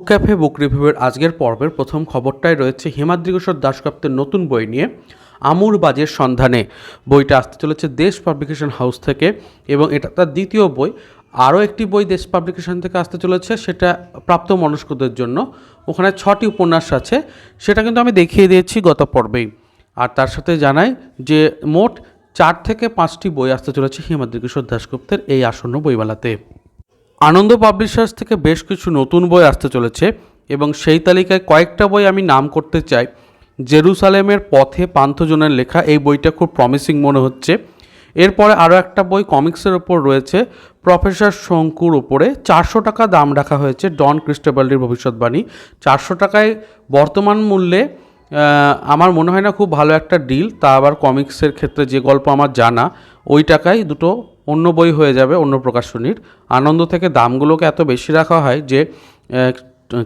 Cafe বুক রিভিউয়ের আজকের পর্বের প্রথম খবরটাই রয়েছে হিমাদ্রি কিশোর দাসগুপ্তের নতুন বই নিয়ে, আমুর বাজের সন্ধানে। বইটা আসতে চলেছে দেশ পাবলিকেশন হাউস থেকে এবং এটা তার দ্বিতীয় বই। আরও একটি বই দেশ পাবলিকেশন থেকে আসতে চলেছে, সেটা প্রাপ্ত মনস্কদের জন্য। ওখানে ছটি উপন্যাস আছে, সেটা কিন্তু আমি দেখিয়ে দিয়েছি গত পর্বেই। আর তার সাথে জানাই যে মোট চার থেকে পাঁচটি বই আসতে চলেছে হিমাদ্রি কিশোর এই আসন্ন বইমেলাতে। আনন্দ পাবলিশার্স থেকে বেশ কিছু নতুন বই আসতে চলেছে এবং সেই তালিকায় কয়েকটা বই আমি নাম করতে চাই। জেরুসালেমের পথে পান্থজনের লেখা এই বইটা খুব প্রমিসিং মনে হচ্ছে। এরপরে আরও একটা বই কমিক্সের ওপর রয়েছে। প্রফেসর শঙ্কুর ওপরে চারশো টাকা দাম রাখা হয়েছে ডন ক্রিস্টেবাল্ডির ভবিষ্যৎবাণী। চারশো টাকায় বর্তমান মূল্যে আমার মনে হয় না খুব ভালো একটা ডিল তা আবার কমিক্সের ক্ষেত্রে যে গল্প আমার জানা, ওই টাকায় দুটো অন্য বই হয়ে যাবে, অন্য প্রকাশনীর। আনন্দ থেকে দামগুলোকে এত বেশি রাখা হয় যে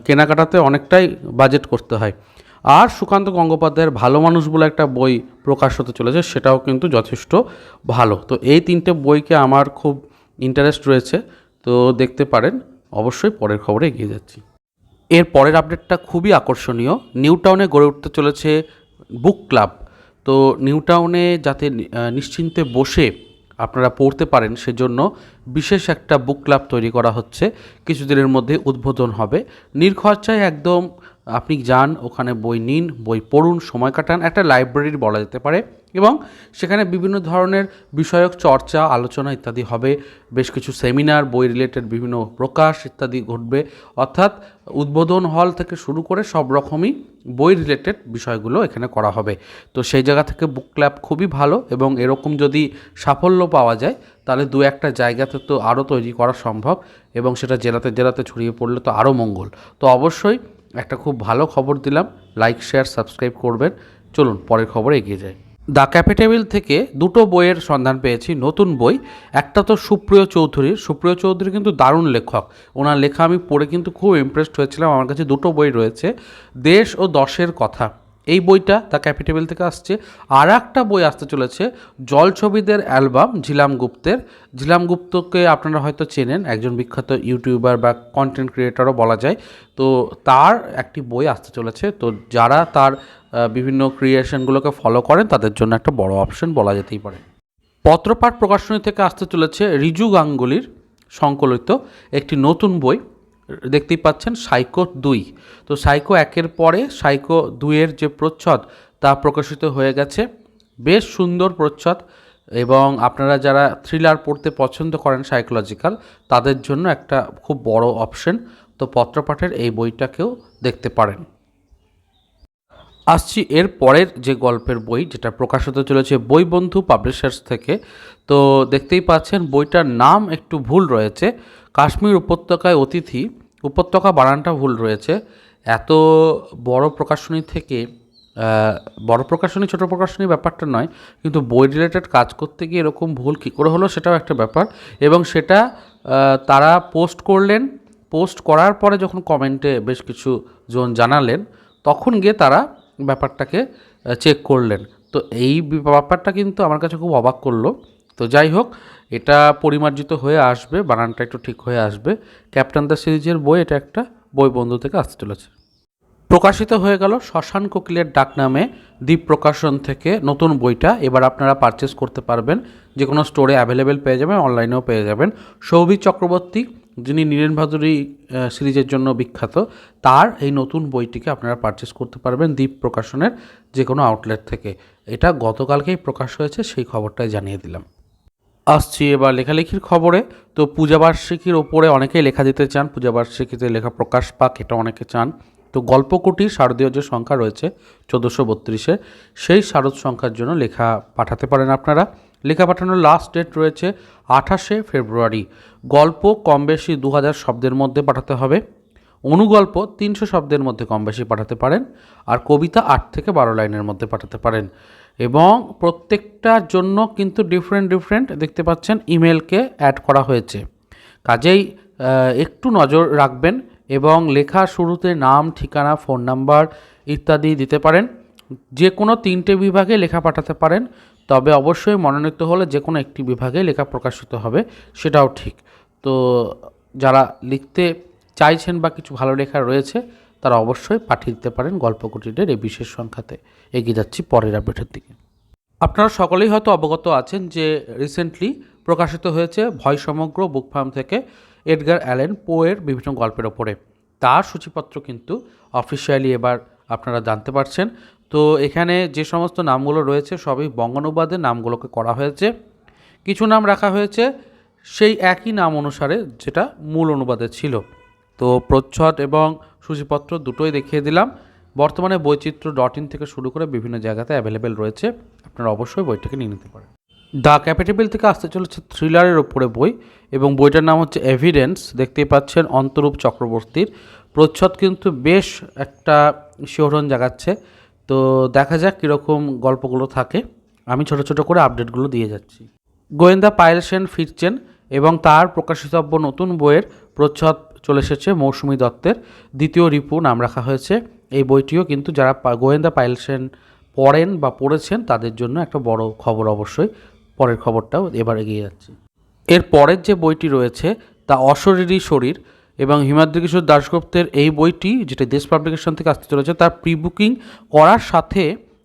কেনাকাটাতে অনেকটাই বাজেট করতে হয়। আর সুকান্ত গঙ্গোপাধ্যায়ের ভালো মানুষ বলে একটা বই প্রকাশ হতে চলেছে, সেটাও কিন্তু যথেষ্ট ভালো। তো এই তিনটে বইকে আমার খুব ইন্টারেস্ট রয়েছে, তো দেখতে পারেন। অবশ্যই পরের খবরে এগিয়ে যাচ্ছি। এর পরের আপডেটটা খুবই আকর্ষণীয়। নিউ টাউনে গড়ে উঠতে চলেছে বুক ক্লাব। তো নিউ টাউনে যাতে নিশ্চিন্তে বসে আপনারা পড়তে পারেন, সেজন্য বিশেষ একটা বুক ক্লাব তৈরি করা হচ্ছে। কিছুদিনের মধ্যে উদ্বোধন হবে। নির্খরচায় একদম আপনি যান, ওখানে বই নিন, বই পড়ুন, সময় কাটান। একটা লাইব্রেরির বলা যেতে পারে। এবং সেখানে বিভিন্ন ধরনের বিষয়ক চর্চা, আলোচনা ইত্যাদি হবে। বেশ কিছু সেমিনার, বই রিলেটেড বিভিন্ন প্রকাশ ইত্যাদি ঘটবে। অর্থাৎ উদ্বোধন হল থেকে শুরু করে সব রকমই বই রিলেটেড বিষয়গুলো এখানে করা হবে। তো সেই জায়গা থেকে বুক ক্লাব খুবই ভালো এবং এরকম যদি সাফল্য পাওয়া যায়, তাহলে দু একটা জায়গাতে তো আরও তৈরি করা সম্ভব এবং সেটা জেলাতে জেলাতে ছড়িয়ে পড়লে তো আরও মঙ্গল। তো অবশ্যই একটা খুব ভালো খবর দিলাম। লাইক, শেয়ার, সাবস্ক্রাইব করবেন। চলুন, পরের খবর এগিয়ে যাই। দ্য ক্যাপিটেবিল থেকে দুটো বইয়ের সন্ধান পেয়েছি, নতুন বই। একটা তো সুপ্রিয় চৌধুরীর। সুপ্রিয় চৌধুরী কিন্তু দারুণ লেখক। ওনার লেখা আমি পড়ে কিন্তু খুব ইমপ্রেসড হয়েছিলাম। আমার কাছে দুটো বই রয়েছে, দেশ ও দশের কথা। এই বইটা দ্য ক্যাপিটেবিল থেকে আসছে। আর একটা বই আসতে চলেছে, জলছবিদের অ্যালবাম ঝিলাম গুপ্তের। ঝিলাম গুপ্তকে আপনারা হয়তো চেনেন, একজন বিখ্যাত ইউটিউবার বা কন্টেন্ট ক্রিয়েটারও বলা যায়। তো তার একটি বই আসতে চলেছে। তো যারা তার বিভিন্ন ক্রিয়েশনগুলোকে ফলো করেন, তাদের জন্য একটা বড় অপশন বলা যেতেই পারে। পত্রপাঠ প্রকাশনী থেকে আসতে চলেছে রিজু গাঙ্গুলির সংকলিত একটি নতুন বই। দেখতেই পাচ্ছেন সাইকো দুই। তো সাইকো একের পরে সাইকো দুইয়ের যে প্রচ্ছদ, তা প্রকাশিত হয়ে গেছে। বেশ সুন্দর প্রচ্ছদ এবং আপনারা যারা থ্রিলার পড়তে পছন্দ করেন সাইকোলজিক্যাল তাদের জন্য একটা খুব বড় অপশন তো পত্রপাঠের এই বইটাকেও দেখতে পারেন। আসছি এর পরের যে গল্পের বই, যেটা প্রকাশ হতে চলেছে বই বন্ধু পাবলিশার্স থেকে। তো দেখতেই পাচ্ছেন, বইটার নাম একটু ভুল রয়েছে। কাশ্মীর উপত্যকায় অতিথি, উপত্যকা বানানটা ভুল রয়েছে। এত বড় প্রকাশনী থেকে বড় প্রকাশনী, ছোট প্রকাশনী ব্যাপারটা নয়, কিন্তু বই রিলেটেড কাজ করতে গিয়ে এরকম ভুল কী করে হলো সেটাও একটা ব্যাপার। এবং সেটা তারা পোস্ট করলেন। পোস্ট করার পরে যখন কমেন্টে বেশ কিছু জন জানালেন, তখন গিয়ে তারা ব্যাপারটাকে চেক করলেন। তো এই ব্যাপারটা কিন্তু আমার কাছে খুব অবাক করল। তো যাই হোক, এটা পরিমার্জিত হয়ে আসবে, বানানটা একটু ঠিক হয়ে আসবে। ক্যাপ্টেন দ্য সিরিজের বই, এটা একটা বই বন্ধু থেকে আসতে চলেছে প্রকাশিত হয়ে গেল শ্মশান কোকিলের ডাক নামে দ্বীপ প্রকাশন থেকে নতুন বইটা। এবার আপনারা পারচেস করতে পারবেন। যে কোনো স্টোরে অ্যাভেলেবেল পেয়ে যাবেন অনলাইনেও পেয়ে যাবেন। সৌভিক চক্রবর্তী যিনি নীরেন ভাদুরী সিরিজের জন্য বিখ্যাত, তার এই নতুন বইটিকে আপনারা পারচেস করতে পারবেন দ্বীপ প্রকাশনের যে কোনো আউটলেট থেকে। এটা গতকালকেই প্রকাশ হয়েছে, সেই খবরটাই জানিয়ে দিলাম। আসছি এবার লেখালেখির খবরে। তো পূজাবার্ষিকীর ওপরে অনেকেই লেখা দিতে চান। পূজাবার্ষিকীতে লেখা প্রকাশ পাক, এটা অনেকে চান। তো গল্পকুটির শারদীয় যে সংখ্যা রয়েছে, চোদ্দোশো বত্রিশে, সেই শারদ সংখ্যার জন্য লেখা পাঠাতে পারেন আপনারা। লেখা পাঠানোর লাস্ট ডেট রয়েছে আঠাশে ফেব্রুয়ারি। গল্প কম বেশি দু হাজার শব্দের মধ্যে পাঠাতে হবে। অনুগল্প তিনশো শব্দের মধ্যে কম বেশি পাঠাতে পারেন আর কবিতা আট থেকে বারো লাইনের মধ্যে পাঠাতে পারেন। এবং প্রত্যেকটার জন্য কিন্তু ডিফারেন্ট ডিফারেন্ট দেখতে পাচ্ছেন ইমেলকে অ্যাড করা হয়েছে। কাজেই একটু নজর রাখবেন এবং লেখা শুরুতে নাম, ঠিকানা ফোন নাম্বার ইত্যাদি দিতে পারেন। যে কোনো তিনটে বিভাগে লেখা পাঠাতে পারেন। তবে অবশ্যই মনোনীত হলে যে কোনো একটি বিভাগে লেখা প্রকাশিত হবে, সেটাও ঠিক। তো যারা লিখতে চাইছেন বা কিছু ভালো লেখা রয়েছে, তারা অবশ্যই পাঠিয়ে দিতে পারেন গল্প কুটিরের এই বিশেষ সংখ্যাতে। এগিয়ে যাচ্ছি পরের আপডেটের দিকে। আপনারা সকলেই হয়তো অবগত আছেন যে রিসেন্টলি প্রকাশিত হয়েছে ভয় সমগ্র বুক ফার্ম থেকে এডগার অ্যালেন পোয়ের বিভিন্ন গল্পের ওপরে। তার সূচিপত্র কিন্তু অফিসিয়ালি এবার আপনারা জানতে পারছেন। তো এখানে যে সমস্ত নামগুলো রয়েছে, সবই বঙ্গানুবাদে নামগুলোকে করা হয়েছে। কিছু নাম রাখা হয়েছে, সেই একই নাম অনুসারে যেটা মূল অনুবাদে ছিল। তো প্রচ্ছদ এবং সূচিপত্র দুটোই দেখিয়ে দিলাম। বর্তমানে বৈচিত্র্য ডট ইন থেকে শুরু করে বিভিন্ন জায়গাতে অ্যাভেলেবেল রয়েছে। আপনারা অবশ্যই বইটাকে নিয়ে নিতে পারেন। দ্য ক্যাপিটেবল থেকে আসতে চলেছে থ্রিলারের ওপরে বই এবং বইটার নাম হচ্ছে এভিডেন্স। দেখতেই পাচ্ছেন অন্তরূপ চক্রবর্তীর। প্রচ্ছদ কিন্তু বেশ একটা শিহরণ জাগাচ্ছে। তো দেখা যাক কীরকম গল্পগুলো থাকে। আমি ছোট ছোট করে আপডেটগুলো দিয়ে যাচ্ছি। গোয়েন্দা পায়েল সেন ফিরছেন এবং তার প্রকাশিতব্য নতুন বইয়ের প্রচ্ছদ চলে এসেছে মৌসুমী দত্তের। দ্বিতীয় রিপু নাম রাখা হয়েছে। এই বইটিও কিন্তু যারা গোয়েন্দা পায়েল সেন পড়েন বা পড়েছেন তাদের জন্য একটা বড় খবর অবশ্যই। পরের খবরটাও এবার এগিয়ে যাচ্ছে। এর পরের যে বইটি রয়েছে তা অশরীরী শরীর এবং হিমাদ্রি কিশোর দাশগুপ্তের এই বইটি, যেটা দেশ পাবলিকেশন থেকে আসতে চলেছে, তার প্রি বুকিং করার সাথে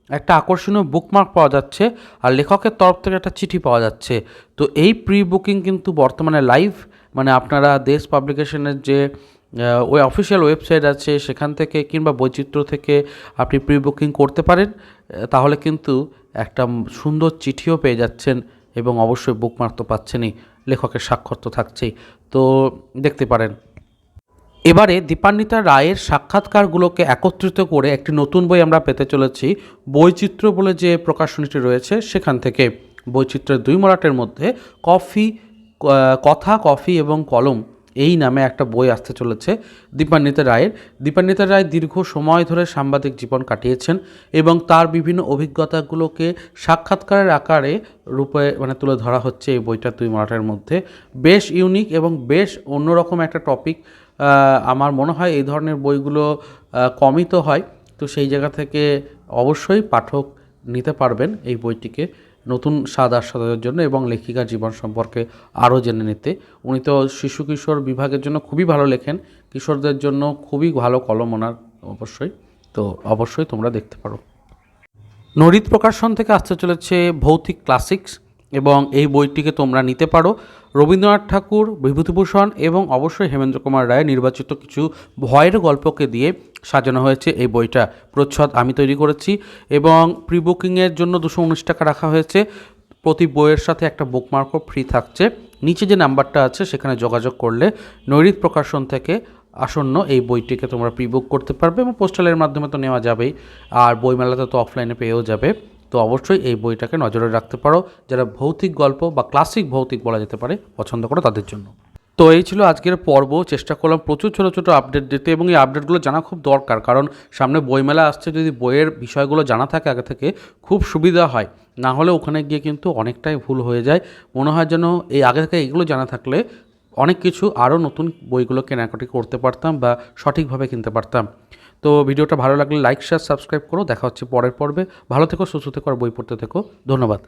একটা আকর্ষণীয় বুকমার্ক পাওয়া যাচ্ছে আর লেখকের তরফ থেকে একটা চিঠি পাওয়া যাচ্ছে। তো এই প্রি বুকিং কিন্তু বর্তমানে লাইভ মানে আপনারা দেশ পাবলিকেশনের যে ওই অফিসিয়াল ওয়েবসাইট আছে, সেখান থেকে কিংবা বৈচিত্র্য থেকে আপনি প্রি বুকিং করতে পারেন, তাহলে কিন্তু একটা সুন্দর চিঠিও পেয়ে যাচ্ছেন এবং অবশ্যই বুকমার্ক তো পাচ্ছেনই, লেখকের স্বাক্ষর তো থাকছেই। তো দেখতে পারেন এবারে দীপান্বিতা রায়ের সাক্ষাৎকারগুলোকে একত্রিত করে একটি নতুন বই আমরা পেতে চলেছি, বৈচিত্র্য বলে যে প্রকাশনীটি রয়েছে সেখান থেকে। বৈচিত্র্যের দুই মরাটের মধ্যে কফি কথা, কফি এবং কলম এই নামে একটা বই আসতে চলেছে দীপান্বিতা রায়ের। দীপান্বিতা রায় দীর্ঘ সময় ধরে সাংবাদিক জীবন কাটিয়েছেন এবং তার বিভিন্ন অভিজ্ঞতাগুলোকে সাক্ষাৎকারের আকারে রূপে মানে তুলে ধরা হচ্ছে এই বইটা দুই মরাটের মধ্যে। বেশ ইউনিক এবং বেশ অন্যরকম একটা টপিক আমার মনে হয় এই ধরনের বইগুলো কমই তো হয়। তো সেই জায়গা থেকে অবশ্যই পাঠক নিতে পারবেন এই বইটিকে নতুন স্বাদ আস্বাদের জন্য এবং লেখিকার জীবন সম্পর্কে আরও জেনে নিতে। উনি তো শিশু কিশোর বিভাগের জন্য খুবই ভালো লেখেন। কিশোরদের জন্য খুবই ভালো কলম ওনার অবশ্যই। তো অবশ্যই তোমরা দেখতে পারো। নরিত প্রকাশন থেকে আসতে চলেছে ভৌতিক ক্লাসিক্স। এবং এই বইটিকে তোমরা নিতে পারো। রবীন্দ্রনাথ ঠাকুর, বিভূতিভূষণ এবং অবশ্যই হেমেন্দ্র কুমার রায় নির্বাচিত কিছু ভয়ের গল্পকে দিয়ে সাজানো হয়েছে এই বইটা। প্রচ্ছদ আমি তৈরি করেছি এবং প্রি বুকিংয়ের জন্য দুশো উনিশ টাকা রাখা হয়েছে। প্রতি বইয়ের সাথে একটা বুকমার্কও ফ্রি থাকছে। নিচে যে নাম্বারটা আছে সেখানে যোগাযোগ করলে নৈরিত প্রকাশন থেকে আসন্ন এই বইটিকে তোমরা প্রি বুক করতে পারবে এবং পোস্টালের মাধ্যমে তো নেওয়া যাবেই। আর বইমেলাতে তো অফলাইনে পেয়েও যাবে। তো অবশ্যই এই বইটাকে নজরে রাখতে পারো। যারা ভৌতিক গল্প বা ক্লাসিক ভৌতিক বলা যেতে পারে, পছন্দ করো তাদের জন্য। তো এই ছিল আজকের পর্ব। চেষ্টা করলাম প্রচুর ছোটো ছোটো আপডেট দিতে এবং এই আপডেটগুলো জানা খুব দরকার। কারণ সামনে বইমেলা আসছে, যদি বইয়ের বিষয়গুলো জানা থাকে আগে থেকে, খুব সুবিধা হয়। না হলে ওখানে গিয়ে কিন্তু অনেকটাই ভুল হয়ে যায়। মনে হয় যেন এই আগে থেকে এগুলো জানা থাকলে অনেক কিছু আরও নতুন বইগুলো কেনাকাটি করতে পারতাম বা সঠিকভাবে কিনতে পারতাম। তো ভিডিওটা ভালো লাগলে লাইক শেয়ার সাবস্ক্রাইব করো। দেখা হচ্ছে পরের পর্বে। ভালো থেকো, সুস্থ থেকো, আর বই পড়তে থেকো। ধন্যবাদ।